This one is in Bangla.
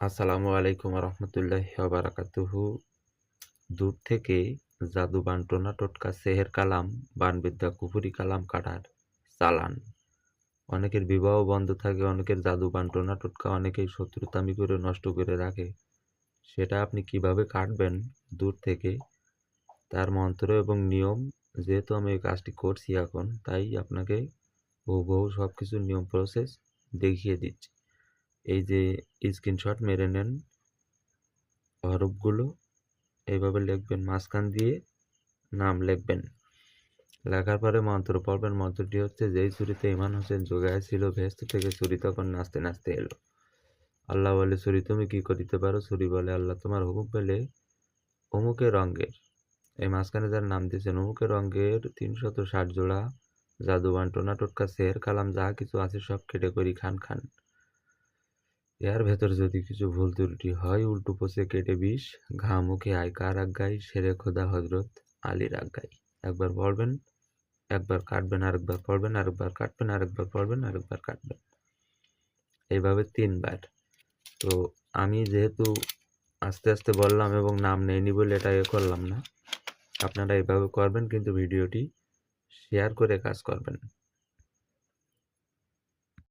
আসসালামু আলাইকুম রহমতুল্লাহ বারাকাতুহু। দূর থেকে জাদু বান্টনা টোটকা সেহের কালাম, বানবিদ্যা কুপুরি কালাম কাটার চালান। অনেকের বিবাহ বন্ধ থাকে, অনেকের জাদু বান্টনা টোটকা অনেকেই শত্রুতামি করে নষ্ট করে রাখে। সেটা আপনি কীভাবে কাটবেন দূর থেকে? তার মন্ত্র এবং নিয়ম, যেহেতু আমি এই কাজটি করছি এখন, তাই আপনাকে হুবহু সব কিছু নিয়ম প্রসেস দেখিয়ে দিচ্ছি। এই যে স্ক্রিনশট মেরে নেন হরফগুলো এইভাবে লিখবেন, মাঝখান দিয়ে নাম লিখবেন। লেখার পরে মন্ত্র পড়বেন। মন্ত্রটি হচ্ছে, যেই ছুরিতে ইমান হোসেন যোগায় ছিল, ভেস্ত থেকে ছুরি তখন নাচতে নাচতে এলো। আল্লাহ বলে, ছুরি তুমি কি করিতে পারো? ছুরি বলে, আল্লাহ তোমার হুকুম পেলে অমুকের রঙ্গের এই মাঝখানে যার নাম দিয়েছেন অমুকের রঙ্গের তিনশত ষাট জোড়া জাদুবান টোনা টোটকা, সের, কালাম, যা কিছু আছে সব কেটে করি, খান খান। এর ভেতর যদি কিছু ভুল ত্রুটি হয়, উল্টো পোষে কেটে বিষ, ঘা মুখে আয় কার আজ্ঞায়? সেরে খোদা হজরত আলীর আজ্ঞায়। একবার পড়বেন, একবার কাটবেন, আরেকবার পড়বেন, আরেকবার কাটবেন, আরেকবার পড়বেন, আরেকবার কাটবেন। এইভাবে তিনবার। তো আমি যেহেতু আস্তে আস্তে বললাম এবং নাম নেয়নি বলে এটা এ করলাম না, আপনারা এভাবে করবেন, কিন্তু ভিডিওটি শেয়ার করে কাজ করবেন।